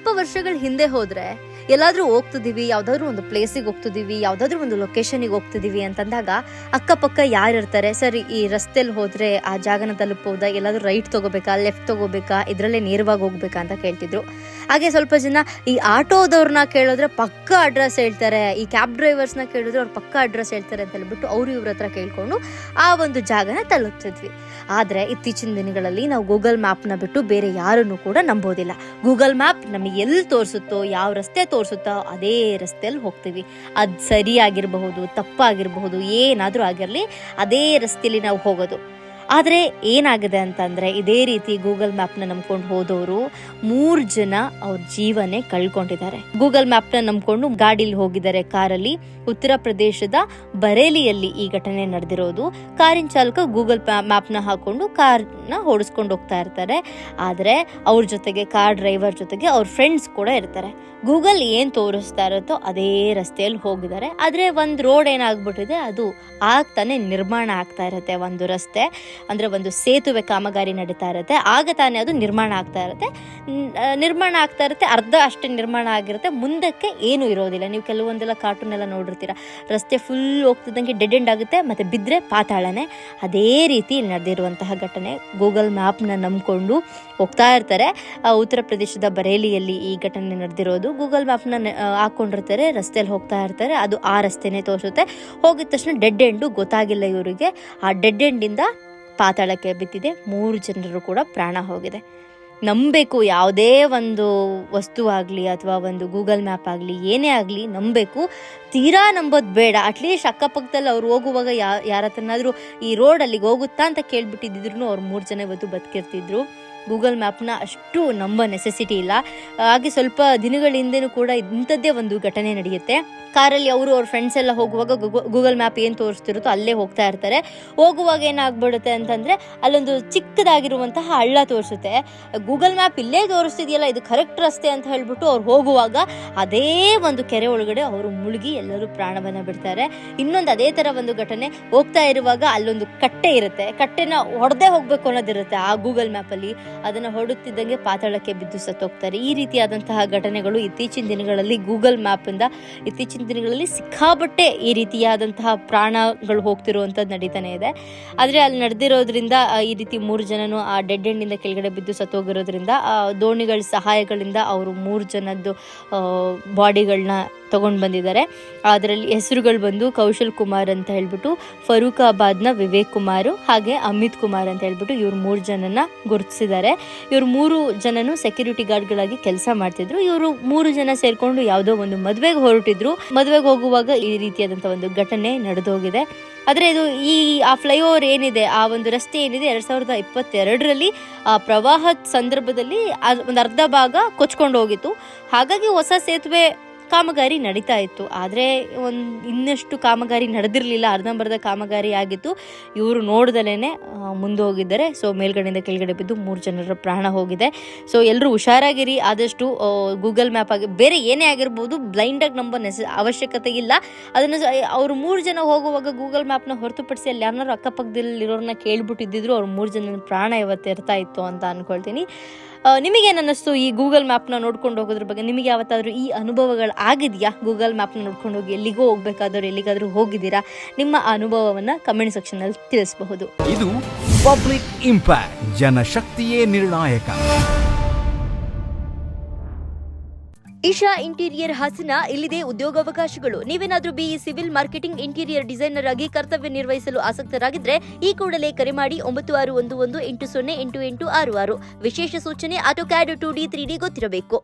ಸ್ವಲ್ಪ ವರ್ಷಗಳ ಹಿಂದೆ ಹೋದ್ರೆ ಎಲ್ಲಾದ್ರೂ ಹೋಗ್ತಿದೀವಿ ಯಾವ್ದಾದ್ರು ಒಂದು ಪ್ಲೇಸಿಗೆ ಹೋಗ್ತಿದೀವಿ ಯಾವ್ದಾದ್ರು ಒಂದು ಲೊಕೇಶನಿಗೆ ಹೋಗ್ತಿದೀವಿ ಅಂತಂದಾಗ ಅಕ್ಕಪಕ್ಕ ಯಾರು ಇರ್ತಾರೆ? ಸರಿ, ಈ ರಸ್ತೆಲಿ ಹೋದ್ರೆ ಆ ಜಾಗನ ತಲುಪಬಹುದಾ ಎಲ್ಲಾದ್ರೂ ರೈಟ್ ತಗೋಬೇಕಾ ಲೆಫ್ಟ್ ತಗೋಬೇಕಾ? ಇದ್ರಲ್ಲೇ ನೇರವಾಗಿ ಹೋಗ್ಬೇಕಾ ಅಂತ ಕೇಳ್ತಿದ್ರು. ಹಾಗೆ ಸ್ವಲ್ಪ ಜನ ಈ ಆಟೋದವ್ರನ್ನ ಕೇಳಿದ್ರೆ ಪಕ್ಕ ಅಡ್ರೆಸ್ ಹೇಳ್ತಾರೆ, ಈ ಕ್ಯಾಬ್ ಡ್ರೈವರ್ಸ್ನ ಕೇಳಿದ್ರೆ ಅವ್ರು ಪಕ್ಕ ಅಡ್ರೆಸ್ ಹೇಳ್ತಾರೆ ಅಂತ ಹೇಳ್ಬಿಟ್ಟು ಅವ್ರು ಇವ್ರ ಹತ್ರ ಕೇಳ್ಕೊಂಡು ಆ ಒಂದು ಜಾಗನ ತಲುಪ್ತಿದ್ವಿ. ಆದರೆ ಇತ್ತೀಚಿನ ದಿನಗಳಲ್ಲಿ ನಾವು ಗೂಗಲ್ ಮ್ಯಾಪ್ನ ಬಿಟ್ಟು ಬೇರೆ ಯಾರನ್ನು ಕೂಡ ನಂಬೋದಿಲ್ಲ. ಗೂಗಲ್ ಮ್ಯಾಪ್ ನಮಗೆ ಎಲ್ಲಿ ತೋರಿಸುತ್ತೋ, ಯಾವ ರಸ್ತೆ ತೋರಿಸುತ್ತೋ ಅದೇ ರಸ್ತೆಯಲ್ಲಿ ಹೋಗ್ತೀವಿ. ಅದು ಸರಿಯಾಗಿರಬಹುದು ತಪ್ಪಾಗಿರಬಹುದು ಏನಾದರೂ ಆಗಿರಲಿ ಅದೇ ರಸ್ತೆಯಲ್ಲಿ ನಾವು ಹೋಗೋದು. ಆದರೆ ಏನಾಗಿದೆ ಅಂತಂದರೆ ಇದೇ ರೀತಿ ಗೂಗಲ್ ಮ್ಯಾಪ್ನ ನಂಬ್ಕೊಂಡು ಹೋದವರು ಮೂರು ಜನ ಅವ್ರ ಜೀವನೇ ಕಳ್ಕೊಂಡಿದ್ದಾರೆ. ಗೂಗಲ್ ಮ್ಯಾಪ್ನ ನಂಬ್ಕೊಂಡು ಗಾಡಿಲಿ ಹೋಗಿದ್ದಾರೆ ಕಾರಲ್ಲಿ. ಉತ್ತರ ಪ್ರದೇಶದ ಬರೇಲಿಯಲ್ಲಿ ಈ ಘಟನೆ ನಡೆದಿರೋದು. ಕಾರಿನ ಚಾಲಕ ಗೂಗಲ್ ಮ್ಯಾಪ್ನ ಹಾಕೊಂಡು ಕಾರ್ನ ಓಡಿಸ್ಕೊಂಡು ಹೋಗ್ತಾ ಇರ್ತಾರೆ. ಆದರೆ ಅವ್ರ ಜೊತೆಗೆ ಕಾರ್ ಡ್ರೈವರ್ ಜೊತೆಗೆ ಅವ್ರ ಫ್ರೆಂಡ್ಸ್ ಕೂಡ ಇರ್ತಾರೆ. ಗೂಗಲ್ ಏನು ತೋರಿಸ್ತಾ ಇರುತ್ತೋ ಅದೇ ರಸ್ತೆಯಲ್ಲಿ ಹೋಗಿದ್ದಾರೆ. ಆದರೆ ಒಂದು ರೋಡ್ ಏನಾಗ್ಬಿಟ್ಟಿದೆ, ಅದು ಆಗ್ತಾನೆ ನಿರ್ಮಾಣ ಆಗ್ತಾ ಇರುತ್ತೆ ಒಂದು ರಸ್ತೆ. ಅಂದರೆ ಒಂದು ಸೇತುವೆ ಕಾಮಗಾರಿ ನಡೀತಾ ಇರುತ್ತೆ. ಆಗ ತಾನೇ ಅದು ನಿರ್ಮಾಣ ಆಗ್ತಾ ಇರುತ್ತೆ. ನಿರ್ಮಾಣ ಆಗ್ತಾ ಇರುತ್ತೆ. ಅರ್ಧ ಅಷ್ಟೇ ನಿರ್ಮಾಣ ಆಗಿರುತ್ತೆ. ಮುಂದಕ್ಕೆ ಏನು ಇರೋದಿಲ್ಲ. ನೀವು ಕೆಲವೊಂದೆಲ್ಲ ಕಾರ್ಟೂನ್ ಎಲ್ಲ ನೋಡಿರ್ತೀರ. ರಸ್ತೆ ಫುಲ್ ಹೋಗ್ತಿದ್ದಂಗೆ ಡೆಡ್ ಎಂಡ್ ಆಗುತ್ತೆ. ಮತ್ತು ಬಿದ್ದರೆ ಪಾತಾಳನೆ. ಅದೇ ರೀತಿ ನಡೆದಿರುವಂತಹ ಘಟನೆ. ಗೂಗಲ್ ಮ್ಯಾಪ್ನ ನಂಬಿಕೊಂಡು ಹೋಗ್ತಾ ಇರ್ತಾರೆ. ಉತ್ತರ ಪ್ರದೇಶದ ಬರೇಲಿಯಲ್ಲಿ ಈ ಘಟನೆ ನಡೆದಿರೋದು. ಗೂಗಲ್ ಮ್ಯಾಪ್ನ ಹಾಕ್ಕೊಂಡಿರ್ತಾರೆ ರಸ್ತೆಯಲ್ಲಿ ಹೋಗ್ತಾ ಇರ್ತಾರೆ. ಅದು ಆ ರಸ್ತೆನೇ ತೋರಿಸುತ್ತೆ. ಹೋಗಿದ ತಕ್ಷಣ ಡೆಡ್ ಎಂಡು ಗೊತ್ತಾಗಿಲ್ಲ ಇವರಿಗೆ. ಆ ಡೆಡ್ ಎಂಡಿಂದ ಪಾತಾಳಕ್ಕೆ ಬಿದ್ದಿದೆ. ಮೂರು ಜನರು ಕೂಡ ಪ್ರಾಣ ಹೋಗಿದೆ. ನಂಬಬೇಕು, ಯಾವುದೇ ಒಂದು ವಸ್ತು ಆಗಲಿ ಅಥವಾ ಒಂದು ಗೂಗಲ್ ಮ್ಯಾಪ್ ಆಗಲಿ, ಏನೇ ಆಗಲಿ ನಂಬಬೇಕು. ತೀರಾ ನಂಬೋದು ಬೇಡ. ಅಟ್ಲೀಸ್ಟ್ ಅಕ್ಕಪಕ್ಕದಲ್ಲಿ ಅವ್ರು ಹೋಗುವಾಗ ಯಾ ಯಾರ ಹತ್ರನಾದರೂ ಈ ರೋಡ್ ಅಲ್ಲಿಗೆ ಹೋಗುತ್ತಾ ಅಂತ ಕೇಳ್ಬಿಟ್ಟಿದ್ರು ಅವ್ರು ಮೂರು ಜನ ಇವತ್ತು ಬದುಕಿರ್ತಿದ್ರು. ಗೂಗಲ್ ಮ್ಯಾಪ್ನ ಅಷ್ಟು ನಂಬೋ ನೆಸೆಸಿಟಿ ಇಲ್ಲ. ಹಾಗೆ ಸ್ವಲ್ಪ ದಿನಗಳ ಹಿಂದೆನೂ ಕೂಡ ಇಂಥದ್ದೇ ಒಂದು ಘಟನೆ ನಡೆಯುತ್ತೆ. ಕಾರಲ್ಲಿ ಅವರು ಅವ್ರ ಫ್ರೆಂಡ್ಸ್ ಎಲ್ಲ ಹೋಗುವಾಗ ಗೂಗಲ್ ಮ್ಯಾಪ್ ಏನು ತೋರಿಸ್ತಿರುತ್ತೋ ಅಲ್ಲೇ ಹೋಗ್ತಾ ಇರ್ತಾರೆ. ಹೋಗುವಾಗ ಏನಾಗ್ಬಿಡುತ್ತೆ ಅಂತಂದರೆ ಅಲ್ಲೊಂದು ಚಿಕ್ಕದಾಗಿರುವಂತಹ ಹಳ್ಳ ತೋರಿಸುತ್ತೆ. ಗೂಗಲ್ ಮ್ಯಾಪ್ ಇಲ್ಲೇ ತೋರಿಸ್ತಿದೆಯಲ್ಲ, ಇದು ಕರೆಕ್ಟ್ ರಸ್ತೆ ಅಂತ ಹೇಳ್ಬಿಟ್ಟು ಅವ್ರು ಹೋಗುವಾಗ ಅದೇ ಒಂದು ಕೆರೆ ಒಳಗಡೆ ಅವರು ಮುಳುಗಿ ಎಲ್ಲರೂ ಪ್ರಾಣವನ್ನ ಬಿಡ್ತಾರೆ. ಇನ್ನೊಂದು ಅದೇ ಥರ ಒಂದು ಘಟನೆ ಹೋಗ್ತಾ ಇರುವಾಗ ಅಲ್ಲೊಂದು ಕಟ್ಟೆ ಇರುತ್ತೆ. ಕಟ್ಟೆನ ಹೊಡೆದೇ ಹೋಗಬೇಕು ಅನ್ನೋದಿರುತ್ತೆ ಆ ಗೂಗಲ್ ಮ್ಯಾಪಲ್ಲಿ. ಅದನ್ನ ಹೊಡುತ್ತಿದ್ದಂಗೆ ಪಾತಾಳಕ್ಕೆ ಬಿದ್ದು ಸತ್ತೋಗ್ತಾರೆ. ಈ ರೀತಿಯಾದಂತಹ ಘಟನೆಗಳು ಇತ್ತೀಚಿನ ದಿನಗಳಲ್ಲಿ ಗೂಗಲ್ ಮ್ಯಾಪಿಂದ ಇತ್ತೀಚಿನ ದಿನಗಳಲ್ಲಿ ಸಿಕ್ಕಾಬಟ್ಟೆ ಈ ರೀತಿಯಾದಂತಹ ಪ್ರಾಣಗಳು ಹೋಗ್ತಿರುವಂಥದ್ದು ನಡೀತಾನೆ ಇದೆ. ಆದರೆ ಅಲ್ಲಿ ನಡೆದಿರೋದ್ರಿಂದ ಈ ರೀತಿ ಮೂರು ಜನನು, ಆ, ಡೆಡ್ ಎಂಡಿಂದ ಕೆಳಗಡೆ ಬಿದ್ದು ಸತ್ತೋಗಿರೋದ್ರಿಂದ ದೋಣಿಗಳ ಸಹಾಯಗಳಿಂದ ಅವರು ಮೂರು ಜನದ್ದು ಬಾಡಿಗಳನ್ನ ತಗೊಂಡು ಬಂದಿದ್ದಾರೆ. ಅದರಲ್ಲಿ ಹೆಸರುಗಳು ಬಂದು ಕೌಶಲ್ ಕುಮಾರ್ ಅಂತ ಹೇಳ್ಬಿಟ್ಟು, ಫರೂಕಾಬಾದ್ನ ವಿವೇಕ್ ಕುಮಾರ್, ಹಾಗೆ ಅಮಿತ್ ಕುಮಾರ್ ಅಂತ ಹೇಳ್ಬಿಟ್ಟು ಇವ್ರು ಮೂರು ಜನನ ಗುರುತಿಸಿದ್ದಾರೆ. ಇವ್ರು ಮೂರು ಜನನು ಸೆಕ್ಯೂರಿಟಿ ಗಾರ್ಡ್ಗಳಾಗಿ ಕೆಲಸ ಮಾಡ್ತಿದ್ರು. ಇವರು ಮೂರು ಜನ ಸೇರ್ಕೊಂಡು ಯಾವುದೋ ಒಂದು ಮದುವೆಗೆ ಹೊರಟಿದ್ರು. ಮದುವೆಗೆ ಹೋಗುವಾಗ ಈ ರೀತಿಯಾದಂಥ ಒಂದು ಘಟನೆ ನಡೆದೋಗಿದೆ. ಆದರೆ ಇದು ಈ, ಆ ಫ್ಲೈಓವರ್ ಏನಿದೆ, ಆ ಒಂದು ರಸ್ತೆ ಏನಿದೆ, ಎರಡು ಸಾವಿರದ ಇಪ್ಪತ್ತೆರಡರಲ್ಲಿ ಆ ಪ್ರವಾಹದ ಸಂದರ್ಭದಲ್ಲಿ ಒಂದು ಅರ್ಧ ಭಾಗ ಕೊಚ್ಕೊಂಡು ಹೋಗಿತ್ತು. ಹಾಗಾಗಿ ಹೊಸ ಸೇತುವೆ ಕಾಮಗಾರಿ ನಡೀತಾ ಇತ್ತು. ಆದರೆ ಒಂದು ಇನ್ನಷ್ಟು ಕಾಮಗಾರಿ ನಡೆದಿರಲಿಲ್ಲ. ಅರ್ಧಂಬರ್ಧ ಕಾಮಗಾರಿ ಆಗಿತ್ತು. ಇವರು ನೋಡ್ದಲೇ ಮುಂದೆ ಹೋಗಿದ್ದಾರೆ ಸೊ ಮೇಲ್ಗಡೆಯಿಂದ ಕೆಳಗಡೆ ಬಿದ್ದು ಮೂರು ಜನರ ಪ್ರಾಣ ಹೋಗಿದೆ. ಸೊ ಎಲ್ಲರೂ ಹುಷಾರಾಗಿರಿ. ಆದಷ್ಟು ಗೂಗಲ್ ಮ್ಯಾಪ್ ಆಗಿ ಬೇರೆ ಏನೇ ಆಗಿರ್ಬೋದು ಬ್ಲೈಂಡಾಗಿ ನಂಬೋ ನೆಸ ಅವಶ್ಯಕತೆ ಇಲ್ಲ. ಅದನ್ನು ಅವರು ಮೂರು ಜನ ಹೋಗುವಾಗ ಗೂಗಲ್ ಮ್ಯಾಪ್ನ ಹೊರತುಪಡಿಸಿ ಅಲ್ಲಿ ಯಾರನ್ನಾರು ಅಕ್ಕಪಕ್ಕದಲ್ಲಿರೋರನ್ನ ಕೇಳಿಬಿಟ್ಟಿದ್ದಿದ್ರು ಅವ್ರು ಮೂರು ಜನ ಪ್ರಾಣ ಇವತ್ತು ಇರ್ತಾ ಇತ್ತು ಅಂತ ಅನ್ಕೊಳ್ತೀನಿ. ಆ, ನಿಮಗೇನು ಅನ್ನಿಸ್ತು ಈ ಗೂಗಲ್ ಮ್ಯಾಪ್ನ ನೋಡ್ಕೊಂಡು ಹೋಗೋದ್ರ ಬಗ್ಗೆ? ನಿಮಗೆ ಯಾವತ್ತಾದರೂ ಈ ಅನುಭವಗಳು ಆಗಿದೆಯಾ? ಗೂಗಲ್ ಮ್ಯಾಪ್ನ ನೋಡ್ಕೊಂಡು ಹೋಗಿ ಎಲ್ಲಿಗೋ ಹೋಗ್ಬೇಕಾದ್ರೂ ಎಲ್ಲಿಗಾದ್ರೂ ಹೋಗಿದ್ದೀರಾ? ನಿಮ್ಮ ಅನುಭವವನ್ನು ಕಮೆಂಟ್ ಸೆಕ್ಷನಲ್ಲಿ ತಿಳಿಸಬಹುದು. ಇದು ಪಬ್ಲಿಕ್ ಇಂಪ್ಯಾಕ್ಟ್ ಜನಶಕ್ತಿಯೇ ನಿರ್ಣಾಯಕ. ಇಶಾ ಇಂಟೀರಿಯರ್ ಹಾಸನ ಇಲ್ಲಿದೆ ಉದ್ಯೋಗಾವಕಾಶಗಳು. ನೀವೇನಾದ್ರೂ BE civil marketing interior designer ಆಗಿ ಕರ್ತವ್ಯ ನಿರ್ವಹಿಸಲು ಆಸಕ್ತರಾಗಿದ್ರೆ ಈ ಕೂಡಲೇ ಕರೆ ಮಾಡಿ ಒಂಬತ್ತು ಆರು ಒಂದು ಒಂದು ಎಂಟು ಸೊನ್ನೆ ಎಂಟು ಎಂಟು ಆರು ಆರು. ವಿಶೇಷ ಸೂಚನೆ AutoCAD two D three D ಗೊತ್ತಿರಬೇಕು.